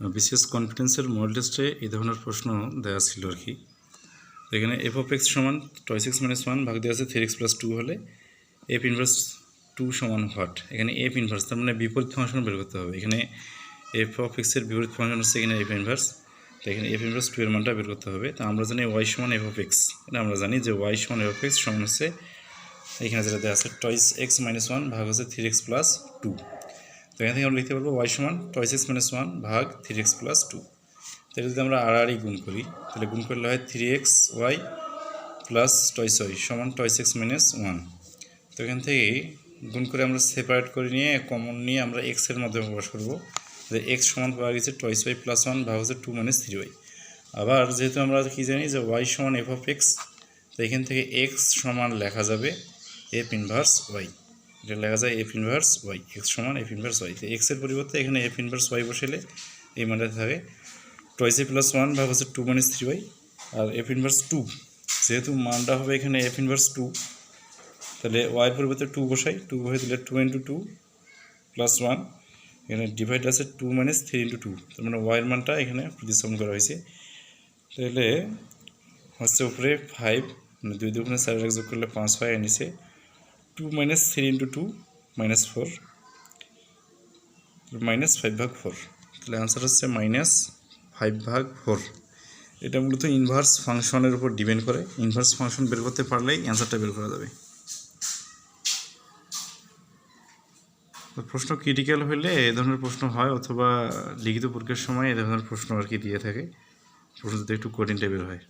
BCS কনফিডেন্সের model টেস্টে এই ধরনের প্রশ্ন দেওয়া ছিল আর কি। এখানে এফ অফ এক্স সমান টয় সিক্স মাইনাস ওয়ান ভাগ দেওয়া আছে থ্রি এক্স প্লাস টু হলে এফ ইনভার্স টু সমান হোয়াট এখানে এফ ইনভার্স তার মানে বিপরীত ফাংশন বের করতে হবে। এখানে এফ অফ এক্সের বিপরীত ফাংশন হচ্ছে এখানে এফ ইনভার্স তো এখানে এফ ইনভার্স টু এর মানটা বের করতে হবে। তো আমরা জানি ওয়াই সমান এফ অফ এক্স এটা আমরা জানি যে ওয়াই সমান এফ অফ এক্স সমান হচ্ছে, এখানে যেটা দেওয়া আছে টয়েস এক্স মাইনাস ওয়ান ভাগ হচ্ছে থ্রি এক্স প্লাস টু তো এখান থেকে আমরা লিখতে পারব ওয়াই সমান টয়েস এক্স মাইনাস ওয়ান ভাগ থ্রি এক্স প্লাস টু তাহলে যদি আমরা আড়াআড়ি গুণ করি, তাহলে গুণ করলে হয় three x y plus twice y সমান টয়েস এক্স মাইনাস ওয়ান তো এখান থেকে গুণ করে আমরা সেপারেট করে নিয়ে কমন নিয়ে আমরা এক্সের মাধ্যমে প্রকাশ করব। যে এক্স সমান পাওয়া গেছে টয়েস ওয়াই প্লাস ওয়ান ভাগ হচ্ছে টু মাইনাস থ্রি ওয়াই আবার যেহেতু আমরা কী জানি যে ওয়াই সমান এফ অফ এক্স তো এখান থেকে এক্স সমান লেখা যাবে এফ ইনভার্স ওয়াই এটা লেখা যায় এফ ইনভার্স ওয়াই এক্স সমান এফ ইনভার্স ওয়াই তো এক্সের পরিবর্তে এখানে এফ ইনভার্স ওয়াই বসেলে এই মানটা থাকে। টয়েস প্লাস ওয়ান ভাগ হচ্ছে টু মাইনাস থ্রি ওয়াই আর এফ ইনভার্স টু যেহেতু মানটা হবে এখানে এফ ইনভার্স টু তাহলে ওয়াইয়ের পরিবর্তে টু বসাই। টু বসে দিলে two into two plus one এখানে ডিভাইড আছে two minus three into two তার মানে ওয়াইয়ের মানটা এখানে প্রতিস্থাপন করা হয়েছে। তাহলে হচ্ছে উপরে ফাইভ মানে দুই দুগুণে চার এক যোগ করলে পাঁচ হয় নিচে two minus three into two minus four minus five ভাগ ফোর তাহলে আনসার হচ্ছে মাইনাস ফাইভ ভাগ ফোর এটা মূলত ইনভার্স ফাংশনের উপর ডিপেন্ড করে। ইনভার্স ফাংশন বের করতে পারলেই অ্যান্সারটা বের করা যাবে। প্রশ্ন ক্রিটিক্যাল হলে এ ধরনের প্রশ্ন হয় অথবা লিখিত পরীক্ষার সময় এ ধরনের প্রশ্ন আর কি দিয়ে থাকে। প্রশ্ন একটু কঠিন টাইপের হয়।